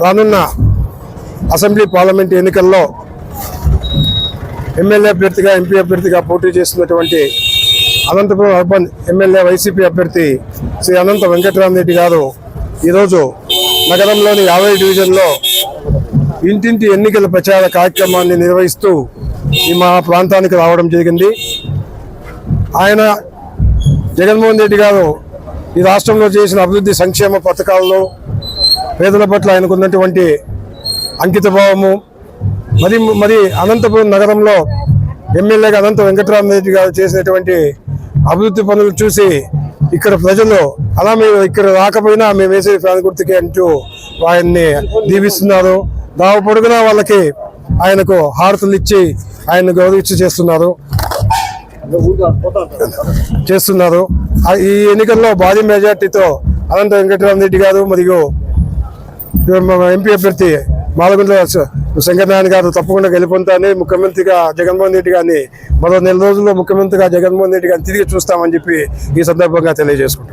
రానున్న assembly parliament ఎన్నికల్లో MLA అభ్యర్థిగా ఎంపీ అభ్యర్థిగా పోటీ చేస్తున్నటువంటి అనంతపురం అర్బన్ ఎమ్మెల్యే వైసీపీ అభ్యర్థి శ్రీ అనంత వెంకటరామరెడ్డి గారు ఈరోజు నగరంలోని యాభై డివిజన్లో ఇంటింటి ఎన్నికల ప్రచార కార్యక్రమాన్ని నిర్వహిస్తూ ఈ మా ప్రాంతానికి రావడం జరిగింది. ఆయన జగన్మోహన్ రెడ్డి గారు ఈ రాష్ట్రంలో చేసిన అభివృద్ధి సంక్షేమ పథకాల్లో పేదల పట్ల ఆయనకున్నటువంటి అంకిత భావము మరి మరి అనంతపురం నగరంలో ఎమ్మెల్యేగా అనంత వెంకటరామరెడ్డి గారు చేసినటువంటి అభివృద్ధి పనులు చూసి ఇక్కడ ప్రజలు అలా మేము ఇక్కడ రాకపోయినా మేము వేసే ఫ్యాన్ గుర్తుకే అంటూ ఆయన్ని దీవిస్తున్నారు. దావ పొడుగున వాళ్ళకి ఆయనకు హారతులు ఇచ్చి ఆయన గౌరవించి చేస్తున్నారు. చేస్తున్నారు. ఈ ఎన్నికల్లో భారీ మెజార్టీతో అనంత వెంకటరామరెడ్డి గారు మరియు ఎంపీ అభ్యర్థి మాలగుండ శంకరనారాయణ గారు తప్పకుండా గెలుపొందుతారని ముఖ్యమంత్రిగా జగన్మోహన్ రెడ్డి గారిని మరో నెల రోజుల్లో ముఖ్యమంత్రిగా జగన్మోహన్ రెడ్డి గారిని తిరిగి చూస్తామని చెప్పి ఈ సందర్భంగా తెలియజేసుకుంటాం